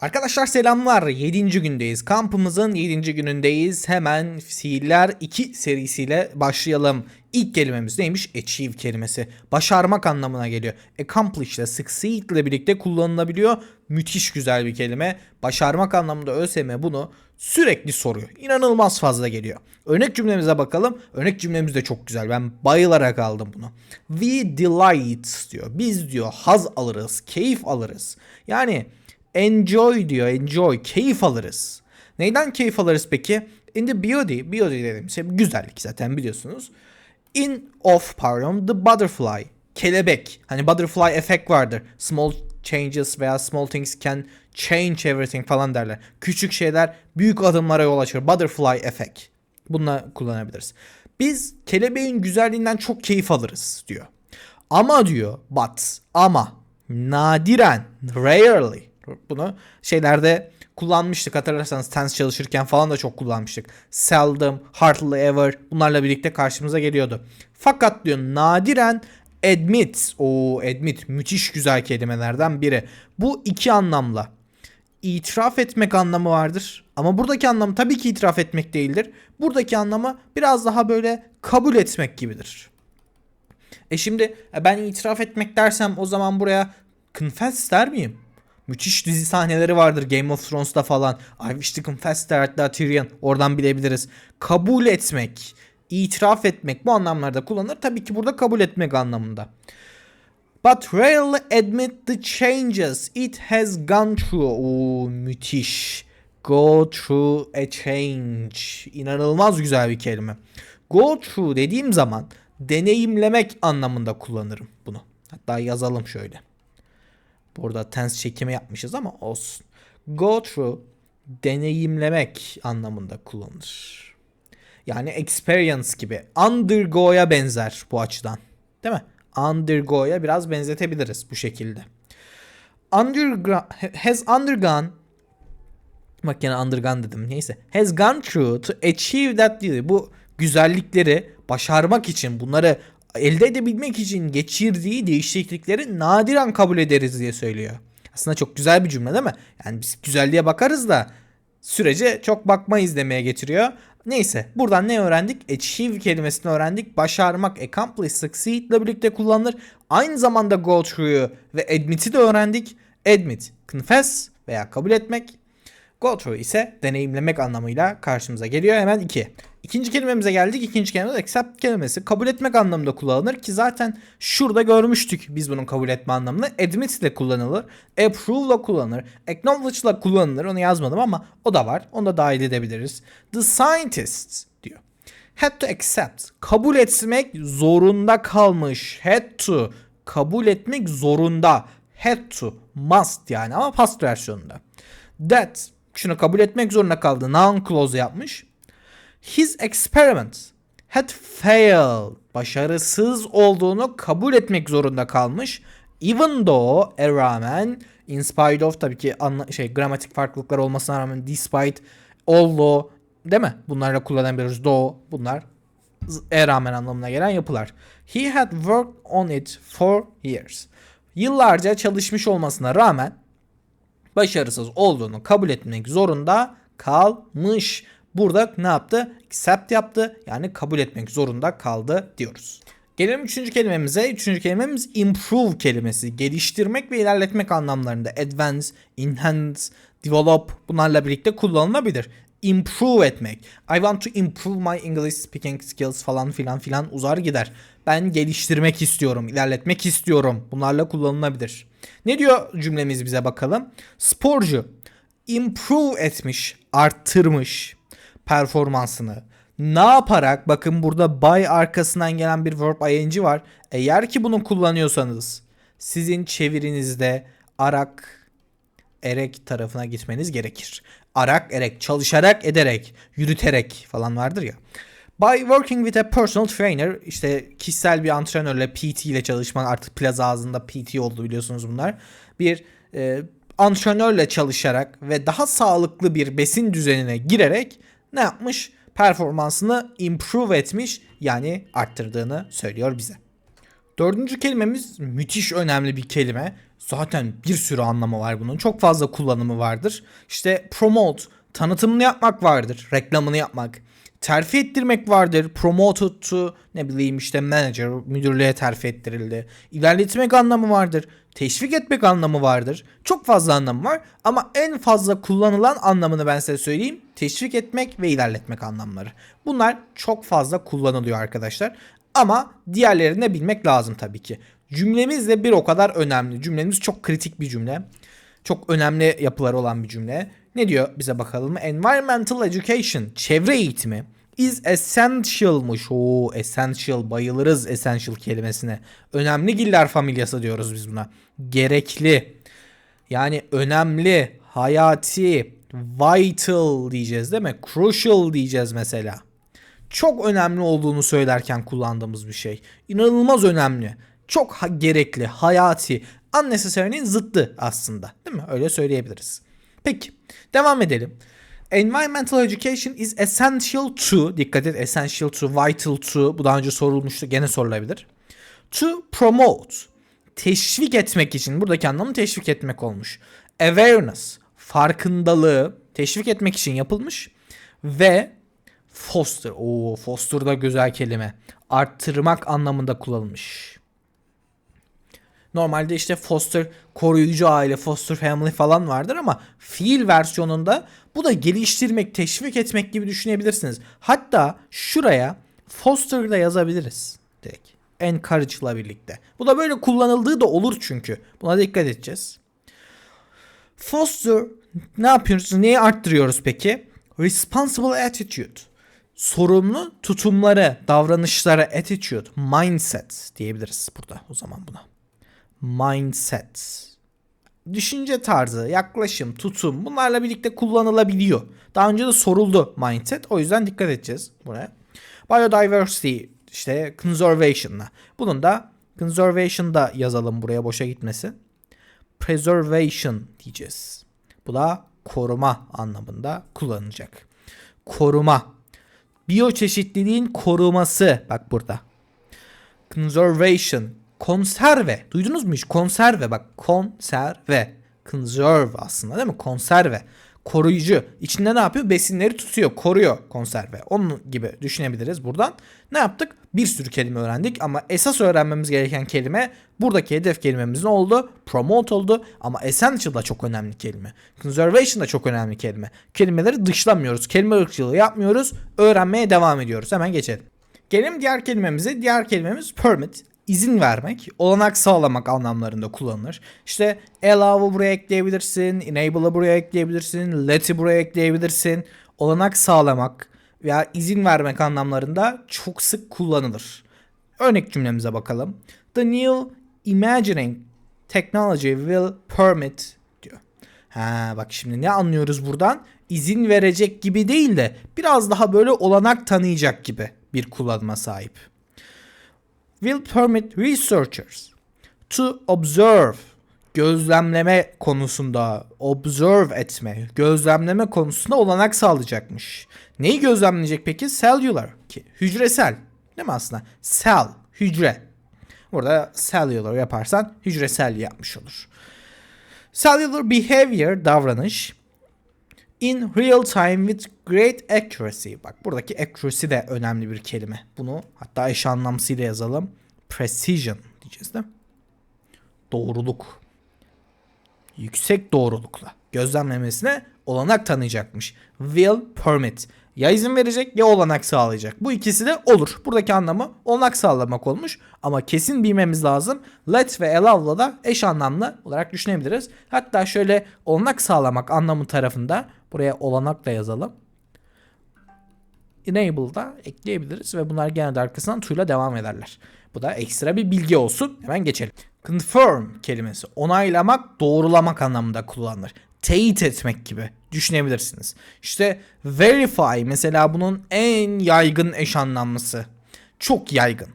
Arkadaşlar selamlar. 7. gündeyiz. Kampımızın 7. günündeyiz. Hemen Fiiller 2 serisiyle başlayalım. İlk kelimemiz neymiş? Achieve kelimesi. Başarmak anlamına geliyor. Accomplish ile succeed ile birlikte kullanılabiliyor. Müthiş güzel bir kelime. Başarmak anlamında ÖSYM bunu sürekli soruyor. İnanılmaz fazla geliyor. Örnek cümlemize bakalım. Örnek cümlemiz de çok güzel. Ben bayılarak aldım bunu. We delight diyor. Biz diyor haz alırız, keyif alırız. Yani enjoy diyor, enjoy, keyif alırız. Neyden keyif alırız peki? In the beauty, beauty dediğim şey güzellik zaten biliyorsunuz. In of pardon the butterfly, kelebek. Hani butterfly efekt vardır. Small changes veya small things can change everything falan derler. Küçük şeyler büyük adımlara yol açar. Butterfly efekt. Bununla kullanabiliriz. Biz kelebeğin güzelliğinden çok keyif alırız diyor. Ama diyor but ama nadiren rarely bunu şeylerde kullanmıştık hatırlarsanız tense çalışırken falan da çok kullanmıştık. Seldom, hardly ever bunlarla birlikte karşımıza geliyordu. Fakat diyor nadiren admit, o admit müthiş güzel kelimelerden biri. Bu iki anlamla itiraf etmek anlamı vardır. Ama buradaki anlamı tabii ki itiraf etmek değildir. Buradaki anlamı biraz daha böyle kabul etmek gibidir. E şimdi e, ben itiraf etmek dersem o zaman buraya confess der miyim? Müthiş dizi sahneleri vardır Game of Thrones'ta falan. I wish to confess hatta Tyrion. Oradan bilebiliriz. Kabul etmek, itiraf etmek bu anlamlarda kullanılır. Tabii ki burada kabul etmek anlamında. But rarely admit the changes it has gone through. Oo, müthiş. Go through a change. İnanılmaz güzel bir kelime. Go through dediğim zaman deneyimlemek anlamında kullanırım bunu. Hatta yazalım şöyle. Burada tense çekimi yapmışız ama olsun. Go through deneyimlemek anlamında kullanılır. Yani experience gibi. Undergo'ya benzer bu açıdan. Değil mi? Undergo'ya biraz benzetebiliriz bu şekilde. Undergo has undergone Bak yine undergone dedim neyse. Has gone through to achieve that diyor. Bu güzellikleri başarmak için bunları elde edebilmek için geçirdiği değişiklikleri nadiren kabul ederiz diye söylüyor. Aslında çok güzel bir cümle değil mi? Yani biz güzelliğe bakarız da sürece çok bakmayız demeye getiriyor. Neyse buradan ne öğrendik? Achieve kelimesini öğrendik. Başarmak, accomplish, succeed ile birlikte kullanılır. Aynı zamanda go through'u ve admit'i de öğrendik. Admit, confess veya kabul etmek. Go through ise deneyimlemek anlamıyla karşımıza geliyor. Hemen iki. İkinci kelimemize geldik. İkinci kelimemiz accept kelimesi. Kabul etmek anlamında kullanılır ki zaten şurada görmüştük biz bunun kabul etme anlamını. Admit ile kullanılır. Approve ile kullanılır. Acknowledge ile kullanılır. Onu yazmadım ama o da var. Onu da dahil edebiliriz. The scientists diyor. Had to accept. Kabul etmek zorunda kalmış. Had to. Kabul etmek zorunda. Had to. Must yani ama past versiyonunda. That. Şunu kabul etmek zorunda kaldı. Noun clause yapmış. His experiment had failed. Başarısız olduğunu kabul etmek zorunda kalmış. Even though e rağmen in spite of tabii ki anla, şey gramatik farklılıklar olmasına rağmen despite although değil mi? Bunlarla kullanabiliriz. Though bunlar e rağmen anlamına gelen yapılar. He had worked on it for years. Yıllarca çalışmış olmasına rağmen başarısız olduğunu kabul etmek zorunda kalmış. Burada ne yaptı? Accept yaptı. Yani kabul etmek zorunda kaldı diyoruz. Gelelim üçüncü kelimemize. Üçüncü kelimemiz improve kelimesi. Geliştirmek ve ilerletmek anlamlarında. Advance, enhance, develop bunlarla birlikte kullanılabilir. Improve etmek. I want to improve my English speaking skills falan filan filan uzar gider. Ben geliştirmek istiyorum, ilerletmek istiyorum. Bunlarla kullanılabilir. Ne diyor cümlemiz bize bakalım. Sporcu improve etmiş, arttırmış performansını. Ne yaparak bakın burada by arkasından gelen bir verb ing var. Eğer ki bunu kullanıyorsanız sizin çevirinizde arak erek tarafına gitmeniz gerekir. Arak erek çalışarak ederek yürüterek falan vardır ya. By working with a personal trainer işte kişisel bir antrenörle PT ile çalışman artık plaza ağzında PT oldu biliyorsunuz bunlar. Bir e, antrenörle çalışarak ve daha sağlıklı bir besin düzenine girerek ne yapmış? Performansını improve etmiş yani arttırdığını söylüyor bize. Dördüncü kelimemiz müthiş önemli bir kelime. Zaten bir sürü anlamı var bunun. Çok fazla kullanımı vardır. İşte promote, tanıtımını yapmak vardır. Reklamını yapmak. Terfi ettirmek vardır. Promoted to ne bileyim işte manager, müdürlüğe terfi ettirildi. İlerletmek anlamı vardır. Teşvik etmek anlamı vardır. Çok fazla anlamı var ama en fazla kullanılan anlamını ben size söyleyeyim. Teşvik etmek ve ilerletmek anlamları. Bunlar çok fazla kullanılıyor arkadaşlar. Ama diğerlerini de bilmek lazım tabii ki. Cümlemiz de bir o kadar önemli. Cümlemiz çok kritik bir cümle. Çok önemli yapıları olan bir cümle. Ne diyor bize bakalım? Environmental education, çevre eğitimi is essential'mış. Oo essential bayılırız essential kelimesine. Önemli giller familyası diyoruz biz buna. Gerekli. Yani önemli, hayati, vital diyeceğiz değil mi? Crucial diyeceğiz mesela. Çok önemli olduğunu söylerken kullandığımız bir şey. İnanılmaz önemli. Çok ha- gerekli, hayati, unnecessary'nin zıttı aslında. Değil mi? Öyle söyleyebiliriz. Peki, devam edelim. Environmental education is essential to, dikkat et essential to, vital to, bu daha önce sorulmuştu, gene sorulabilir. To promote, teşvik etmek için, buradaki anlamı teşvik etmek olmuş. Awareness, farkındalığı teşvik etmek için yapılmış. Ve foster, o foster da güzel kelime. Arttırmak anlamında kullanılmış. Normalde işte foster koruyucu aile, foster family falan vardır ama fiil versiyonunda bu da geliştirmek, teşvik etmek gibi düşünebilirsiniz. Hatta şuraya foster da yazabiliriz direkt. Encourage'la birlikte. Bu da böyle kullanıldığı da olur çünkü. Buna dikkat edeceğiz. Foster ne yapıyoruz? Neyi arttırıyoruz peki? Responsible attitude. Sorumlu tutumları, davranışlara attitude, mindset diyebiliriz burada o zaman buna mindset. Düşünce tarzı, yaklaşım, tutum bunlarla birlikte kullanılabiliyor. Daha önce de soruldu mindset. O yüzden dikkat edeceğiz buraya. Biodiversity işte conservation'la. Bunun da conservation da yazalım buraya boşa gitmesin. Preservation diyeceğiz. Bu da koruma anlamında kullanılacak. Koruma. Biyoçeşitliliğin koruması. Bak burada. Conservation. Konserve. Duydunuz mu hiç? Konserve bak. Konserve. Conserve aslında değil mi? Konserve. Koruyucu. İçinde ne yapıyor? Besinleri tutuyor. Koruyor konserve. Onun gibi düşünebiliriz buradan. Ne yaptık? Bir sürü kelime öğrendik ama esas öğrenmemiz gereken kelime buradaki hedef kelimemiz ne oldu? Promote oldu ama essential da çok önemli kelime. Conservation da çok önemli kelime. Kelimeleri dışlamıyoruz. Kelime ırkçılığı yapmıyoruz. Öğrenmeye devam ediyoruz. Hemen geçelim. Gelelim diğer kelimemize. Diğer kelimemiz permit. İzin vermek, olanak sağlamak anlamlarında kullanılır. İşte allow'u buraya ekleyebilirsin, enable'ı buraya ekleyebilirsin, let'i buraya ekleyebilirsin. Olanak sağlamak veya izin vermek anlamlarında çok sık kullanılır. Örnek cümlemize bakalım. The new imagining technology will permit diyor. Ha bak şimdi ne anlıyoruz buradan? İzin verecek gibi değil de biraz daha böyle olanak tanıyacak gibi bir kullanıma sahip. Will permit researchers to observe gözlemleme konusunda observe etme, gözlemleme konusunda olanak sağlayacakmış. Neyi gözlemleyecek peki? Cellular ki hücresel değil mi aslında? Cell hücre. Burada cellular yaparsan hücresel yapmış olur. Cellular behavior davranış in real time with great accuracy. Bak buradaki accuracy de önemli bir kelime. Bunu hatta eş anlamsıyla yazalım. Precision diyeceğiz mi? Doğruluk. Yüksek doğrulukla gözlemlemesine olanak tanıyacakmış. Will permit. Ya izin verecek ya olanak sağlayacak. Bu ikisi de olur. Buradaki anlamı olanak sağlamak olmuş. Ama kesin bilmemiz lazım. Let ve allow'la da eş anlamlı olarak düşünebiliriz. Hatta şöyle olanak sağlamak anlamı tarafında buraya olanak da yazalım. Enable'da ekleyebiliriz ve bunlar genelde arkasından to'yla devam ederler. Bu da ekstra bir bilgi olsun. Hemen geçelim. Confirm kelimesi onaylamak, doğrulamak anlamında kullanılır. Teyit etmek gibi düşünebilirsiniz. İşte verify mesela bunun en yaygın eş anlamlısı. Çok yaygın.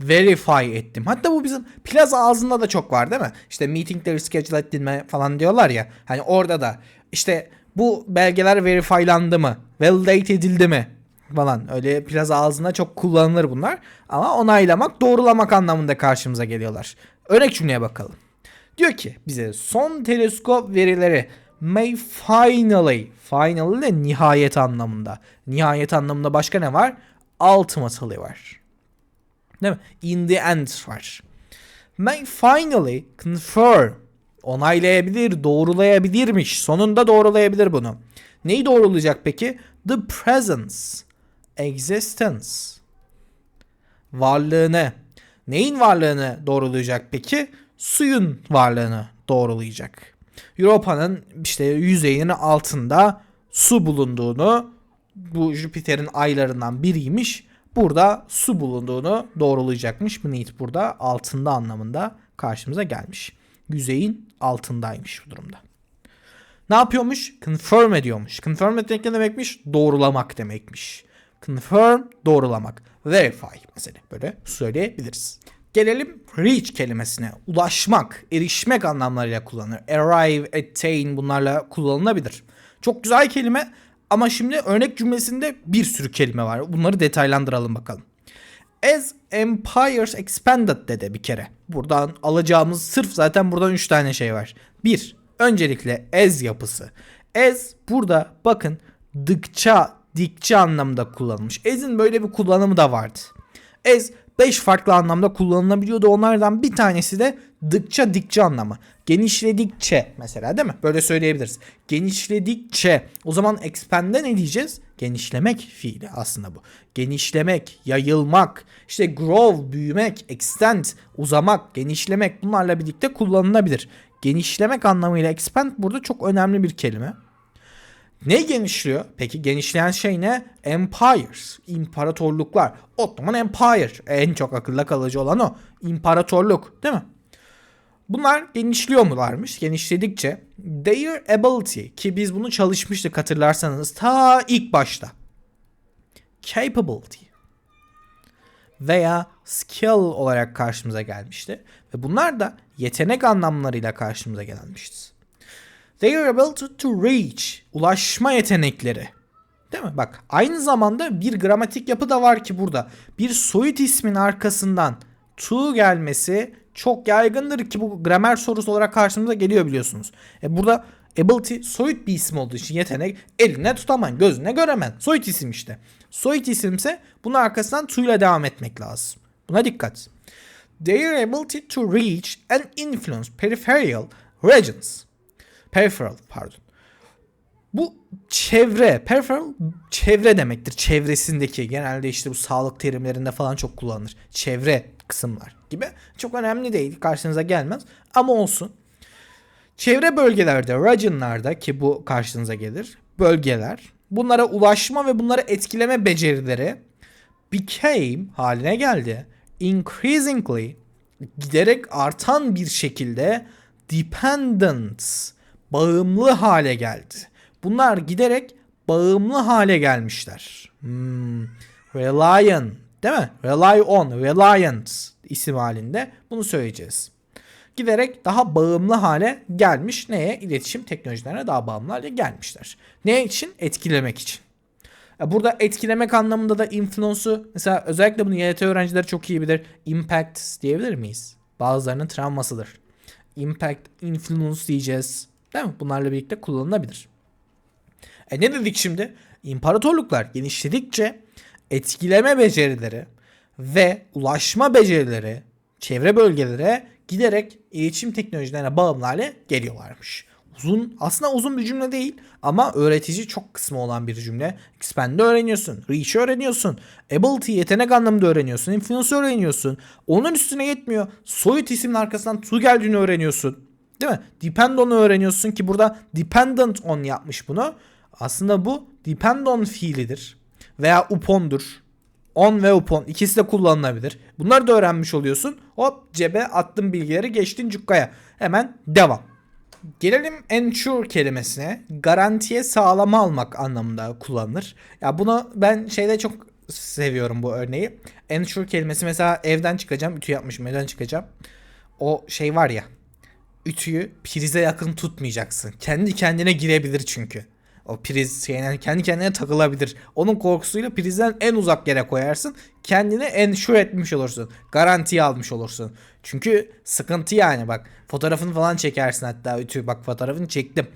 Verify ettim. Hatta bu bizim plaza ağzında da çok var değil mi? İşte meetingleri schedule ettin mi falan diyorlar ya. Hani orada da işte bu belgeler verifylandı mı? Validate edildi mi? falan. Öyle plaza ağzında çok kullanılır bunlar. Ama onaylamak, doğrulamak anlamında karşımıza geliyorlar. Örnek cümleye bakalım. Diyor ki bize son teleskop verileri may finally, finally de nihayet anlamında. Nihayet anlamında başka ne var? Ultimately var. Değil mi? In the end var. May finally confirm. Onaylayabilir, doğrulayabilirmiş. Sonunda doğrulayabilir bunu. Neyi doğrulayacak peki? The presence, existence. Varlığını. Neyin varlığını doğrulayacak peki? Suyun varlığını doğrulayacak. Europa'nın işte yüzeyinin altında su bulunduğunu, bu Jüpiter'in aylarından biriymiş. Burada su bulunduğunu doğrulayacakmış. Bu burada altında anlamında karşımıza gelmiş. Yüzeyin altındaymış bu durumda. Ne yapıyormuş? Confirm ediyormuş. Confirm etmek ne demekmiş? Doğrulamak demekmiş. Confirm doğrulamak. Verify mesela böyle söyleyebiliriz. Gelelim reach kelimesine. Ulaşmak, erişmek anlamlarıyla kullanılır. Arrive, attain bunlarla kullanılabilir. Çok güzel kelime ama şimdi örnek cümlesinde bir sürü kelime var. Bunları detaylandıralım bakalım. As empires expanded dedi bir kere. Buradan alacağımız sırf zaten buradan 3 tane şey var. 1. Öncelikle as yapısı. As burada bakın dıkça, dikçe anlamda kullanılmış. As'in böyle bir kullanımı da vardı. As 5 farklı anlamda kullanılabiliyordu. Onlardan bir tanesi de dıkça dikçe anlamı. Genişledikçe mesela değil mi? Böyle söyleyebiliriz. Genişledikçe. O zaman expand'e ne diyeceğiz? Genişlemek fiili aslında bu. Genişlemek, yayılmak, işte grow, büyümek, extend, uzamak, genişlemek bunlarla birlikte kullanılabilir. Genişlemek anlamıyla expand burada çok önemli bir kelime. Ne genişliyor? Peki genişleyen şey ne? Empires, imparatorluklar. Ottoman Empire en çok akılda kalıcı olan o. İmparatorluk değil mi? Bunlar genişliyor mularmış? Genişledikçe their ability ki biz bunu çalışmıştık hatırlarsanız ta ilk başta. Capability veya skill olarak karşımıza gelmişti. Ve bunlar da yetenek anlamlarıyla karşımıza gelmişti. Able to, to reach. Ulaşma yetenekleri. Değil mi? Bak aynı zamanda bir gramatik yapı da var ki burada. Bir soyut ismin arkasından to gelmesi çok yaygındır ki bu gramer sorusu olarak karşımıza geliyor biliyorsunuz. E burada ability soyut bir isim olduğu için yetenek eline tutaman, gözüne göremen. Soyut isim işte. Soyut isimse bunun arkasından to ile devam etmek lazım. Buna dikkat. Their ability to reach and influence peripheral regions. Peripheral pardon. Bu çevre, peripheral çevre demektir. Çevresindeki genelde işte bu sağlık terimlerinde falan çok kullanılır. Çevre kısımlar gibi. Çok önemli değil. Karşınıza gelmez. Ama olsun. Çevre bölgelerde, regionlarda ki bu karşınıza gelir. Bölgeler. Bunlara ulaşma ve bunları etkileme becerileri became haline geldi. Increasingly giderek artan bir şekilde dependent bağımlı hale geldi. Bunlar giderek bağımlı hale gelmişler. Hmm, reliant değil mi? Rely on, reliant isim halinde bunu söyleyeceğiz. Giderek daha bağımlı hale gelmiş. Neye? İletişim teknolojilerine daha bağımlı hale gelmişler. Ne için? Etkilemek için. Burada etkilemek anlamında da influence'u mesela özellikle bunu YT öğrencileri çok iyi bilir. Impact diyebilir miyiz? Bazılarının travmasıdır. Impact, influence diyeceğiz. Değil mi? Bunlarla birlikte kullanılabilir. E ne dedik şimdi? İmparatorluklar genişledikçe etkileme becerileri ve ulaşma becerileri çevre bölgelere giderek iletişim teknolojilerine bağımlı hale geliyorlarmış. Uzun aslında uzun bir cümle değil ama öğretici çok kısmı olan bir cümle. Expand'i öğreniyorsun. Reach'i öğreniyorsun. Ability yetenek anlamında öğreniyorsun. Influence öğreniyorsun. Onun üstüne yetmiyor. Soyut ismin arkasından to geldiğini öğreniyorsun. Değil mi? Depend on'u öğreniyorsun ki burada dependent on yapmış bunu. Aslında bu depend on fiilidir. Veya upon'dur. On ve upon ikisi de kullanılabilir. Bunları da öğrenmiş oluyorsun. Hop cebe attın bilgileri geçtin cukkaya. Hemen devam. Gelelim ensure kelimesine. Garantiye sağlama almak anlamında kullanılır. Ya bunu ben şeyde çok seviyorum bu örneği. Ensure kelimesi mesela evden çıkacağım. Ütü yapmışım evden çıkacağım. O şey var ya. Ütüyü prize yakın tutmayacaksın. Kendi kendine girebilir çünkü. O priz şeyine kendi kendine takılabilir. Onun korkusuyla prizden en uzak yere koyarsın. Kendini ensure etmiş olursun. Garantiye almış olursun. Çünkü sıkıntı yani bak fotoğrafını falan çekersin hatta ütü bak fotoğrafını çektim.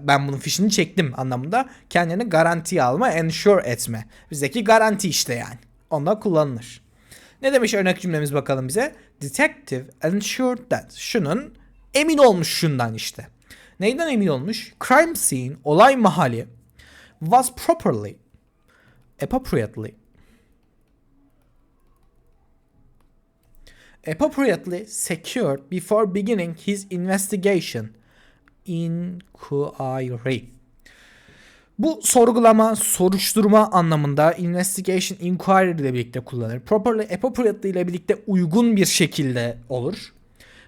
Ben bunun fişini çektim anlamında kendini garantiye alma ensure etme. Bizdeki garanti işte yani. Onda kullanılır. Ne demiş örnek cümlemiz bakalım bize? Detective ensured that. Şunun emin olmuş şundan işte. Neyden emin olmuş? Crime scene, olay mahalli was properly, appropriately, appropriately secured before beginning his investigation inquiry. Bu sorgulama, soruşturma anlamında investigation, inquiry ile birlikte kullanılır. Properly, appropriately ile birlikte uygun bir şekilde olur.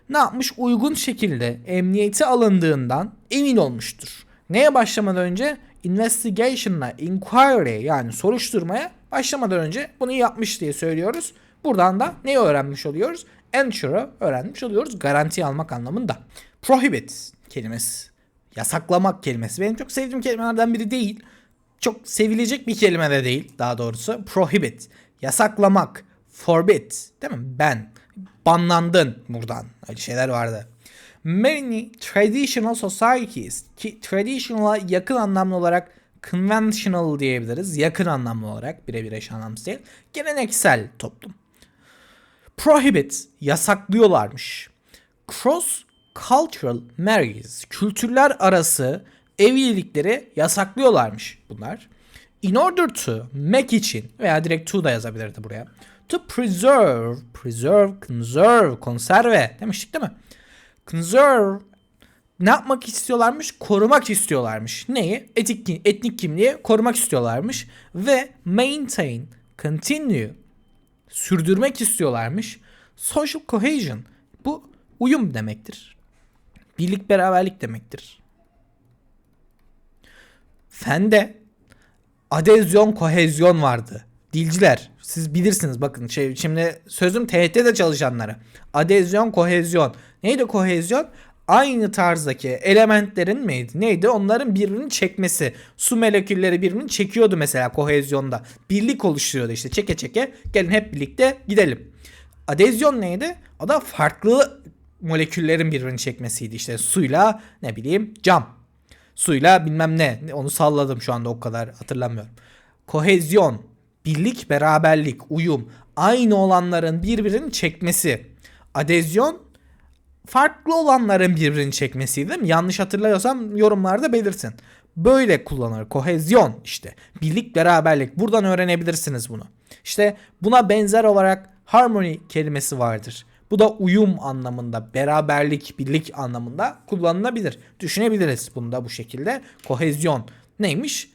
Ne yapmış? Uygun şekilde emniyeti alındığından emin olmuştur. Neye başlamadan önce? Investigation'la inquiry yani soruşturmaya başlamadan önce bunu yapmış diye söylüyoruz. Buradan da neyi öğrenmiş oluyoruz? Ensure'ı öğrenmiş oluyoruz. Garanti almak anlamında. Prohibit kelimesi. Yasaklamak kelimesi. Benim çok sevdiğim kelimelerden biri değil. Çok sevilecek bir kelime de değil daha doğrusu. Prohibit. Yasaklamak. Forbid. Değil mi? Ben. Banlandın buradan. Öyle şeyler vardı. Many traditional societies ki traditional'a yakın anlamlı olarak conventional diyebiliriz. Yakın anlamlı olarak birebir eş anlamsız değil. Geleneksel toplum. Prohibit yasaklıyorlarmış. Cross cultural marriages kültürler arası evlilikleri yasaklıyorlarmış bunlar. In order to make için veya direkt to da yazabilirdi buraya. To preserve, preserve, conserve, konserve demiştik değil mi? Conserve ne yapmak istiyorlarmış? Korumak istiyorlarmış. Neyi? Etik, etnik kimliği korumak istiyorlarmış. Ve maintain, continue sürdürmek istiyorlarmış. Social cohesion bu uyum demektir. Birlik beraberlik demektir. Fende adezyon kohezyon vardı. Dilciler siz bilirsiniz bakın şey, şimdi sözüm THT'de çalışanlara. Adezyon kohezyon. Neydi kohezyon? Aynı tarzdaki elementlerin miydi? Neydi? Onların birbirini çekmesi. Su molekülleri birbirini çekiyordu mesela kohezyonda. Birlik oluşturuyordu işte çeke çeke. Gelin hep birlikte gidelim. Adezyon neydi? O da farklı moleküllerin birbirini çekmesiydi. İşte suyla ne bileyim cam. Suyla bilmem ne. Onu salladım şu anda o kadar hatırlamıyorum. Kohezyon, birlik, beraberlik, uyum, aynı olanların birbirini çekmesi. Adezyon farklı olanların birbirini çekmesiydi değil mi? Yanlış hatırlıyorsam yorumlarda belirtin. Böyle kullanılır. Kohezyon işte. Birlik, beraberlik. Buradan öğrenebilirsiniz bunu. İşte buna benzer olarak harmony kelimesi vardır. Bu da uyum anlamında, beraberlik, birlik anlamında kullanılabilir. Düşünebiliriz bunu da bu şekilde. Kohezyon neymiş?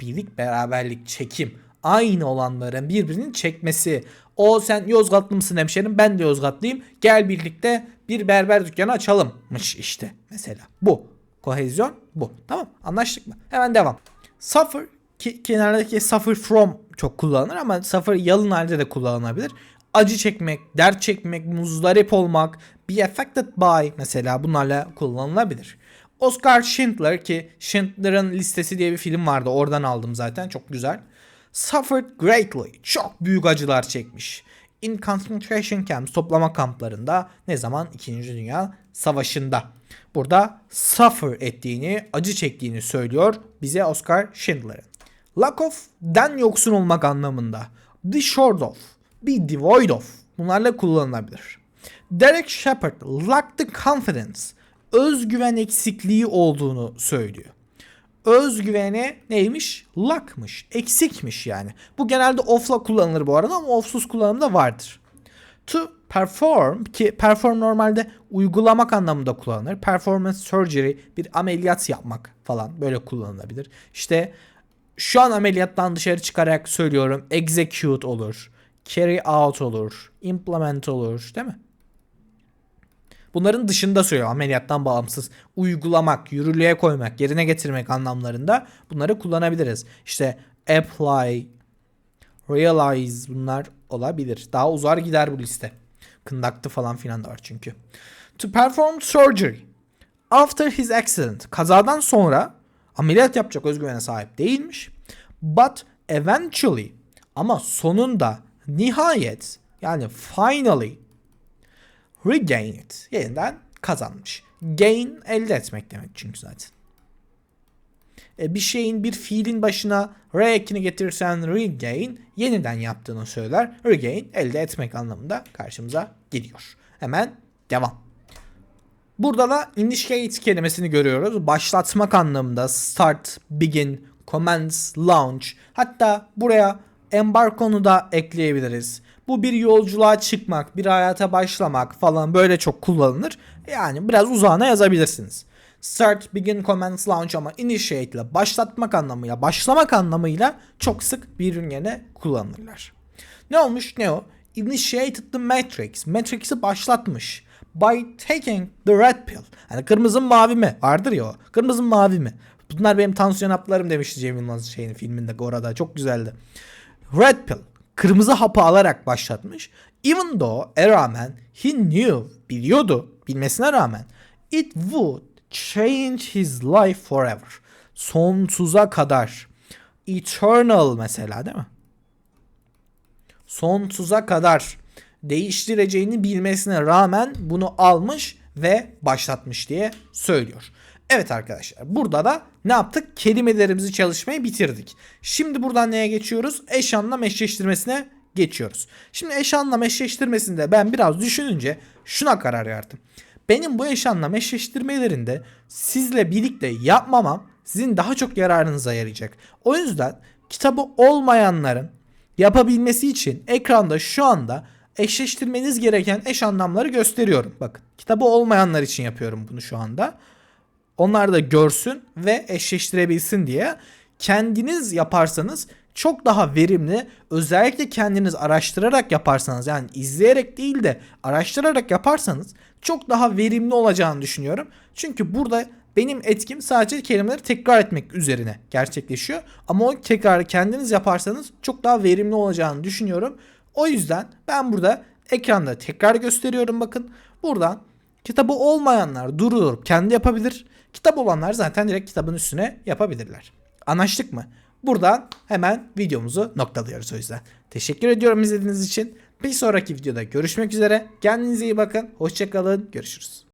Birlik, beraberlik, çekim. Aynı olanların birbirinin çekmesi. O sen Yozgatlı mısın hemşerim ben de Yozgatlıyım. Gel birlikte bir berber dükkanı açalımmış işte mesela. Bu. Kohezyon bu. Tamam anlaştık mı? Hemen devam. Suffer ki kenardaki suffer from çok kullanılır ama suffer yalın halde de kullanılabilir. Acı çekmek, dert çekmek, muzdarip olmak, be affected by mesela bunlarla kullanılabilir. Oscar Schindler ki Schindler'ın listesi diye bir film vardı. Oradan aldım zaten. Çok güzel. Suffered greatly. Çok büyük acılar çekmiş. In concentration camps, toplama kamplarında ne zaman? 2. Dünya Savaşı'nda. Burada suffer ettiğini, acı çektiğini söylüyor bize Oscar Schindler'ın. Lack of, den yoksun olmak anlamında. Be short of, be devoid of. Bunlarla kullanılabilir. Derek Shepard lacked the confidence. Özgüven eksikliği olduğunu söylüyor özgüveni neymiş? Lackmış. Eksikmiş yani. Bu genelde off'la kullanılır bu arada ama off'suz kullanımı da vardır. To perform ki perform normalde uygulamak anlamında kullanılır. Performance surgery bir ameliyat yapmak falan böyle kullanılabilir. İşte şu an ameliyattan dışarı çıkarak söylüyorum execute olur. Carry out olur. Implement olur değil mi? Bunların dışında söylüyor ameliyattan bağımsız. Uygulamak, yürürlüğe koymak, yerine getirmek anlamlarında bunları kullanabiliriz. İşte apply, realize bunlar olabilir. Daha uzar gider bu liste. Conduct'ı falan filan da var çünkü. To perform surgery. After his accident. Kazadan sonra ameliyat yapacak özgüvene sahip değilmiş. But eventually ama sonunda nihayet yani finally regain it. Yeniden kazanmış. Gain elde etmek demek çünkü zaten. E, bir şeyin bir fiilin başına re ekini getirirsen regain yeniden yaptığını söyler. Regain elde etmek anlamında karşımıza geliyor. Hemen devam. Burada da initiate kelimesini görüyoruz. Başlatmak anlamında start, begin, commence, launch. Hatta buraya embarkonu da ekleyebiliriz. Bu bir yolculuğa çıkmak, bir hayata başlamak falan böyle çok kullanılır. Yani biraz uzağına yazabilirsiniz. Start, begin, commence, launch ama initiate ile başlatmak anlamıyla, başlamak anlamıyla çok sık birbirinin yerine kullanılırlar. Ne olmuş ne o? Initiated the Matrix. Matrix'i başlatmış. By taking the red pill. Hani kırmızı mı mavi mi? Vardır ya o. Kırmızı mı mavi mi? Bunlar benim tansiyon haplarım demişti Cem Yılmaz şeyin filminde orada. Çok güzeldi. Red pill. Kırmızı hapı alarak başlatmış. Even though e rağmen he knew biliyordu bilmesine rağmen it would change his life forever. Sonsuza kadar. Eternal mesela değil mi? sonsuza kadar değiştireceğini bilmesine rağmen bunu almış ve başlatmış diye söylüyor. Evet arkadaşlar burada da ne yaptık? Kelimelerimizi çalışmayı bitirdik. Şimdi buradan neye geçiyoruz? Eş anlam eşleştirmesine geçiyoruz. Şimdi eş anlam eşleştirmesinde ben biraz düşününce şuna karar verdim. Benim bu eş anlam eşleştirmelerinde sizle birlikte yapmamam sizin daha çok yararınıza yarayacak. O yüzden kitabı olmayanların yapabilmesi için ekranda şu anda eşleştirmeniz gereken eş anlamları gösteriyorum. Bakın kitabı olmayanlar için yapıyorum bunu şu anda. Onlar da görsün ve eşleştirebilsin diye. Kendiniz yaparsanız çok daha verimli özellikle kendiniz araştırarak yaparsanız yani izleyerek değil de araştırarak yaparsanız çok daha verimli olacağını düşünüyorum. Çünkü burada benim etkim sadece kelimeleri tekrar etmek üzerine gerçekleşiyor. Ama o tekrarı kendiniz yaparsanız çok daha verimli olacağını düşünüyorum. O yüzden ben burada ekranda tekrar gösteriyorum bakın. Buradan kitabı olmayanlar durup kendi yapabilir. Kitap olanlar zaten direkt kitabın üstüne yapabilirler. Anlaştık mı? Buradan hemen videomuzu noktalıyoruz o yüzden. Teşekkür ediyorum izlediğiniz için. Bir sonraki videoda görüşmek üzere. Kendinize iyi bakın. Hoşçakalın. Görüşürüz.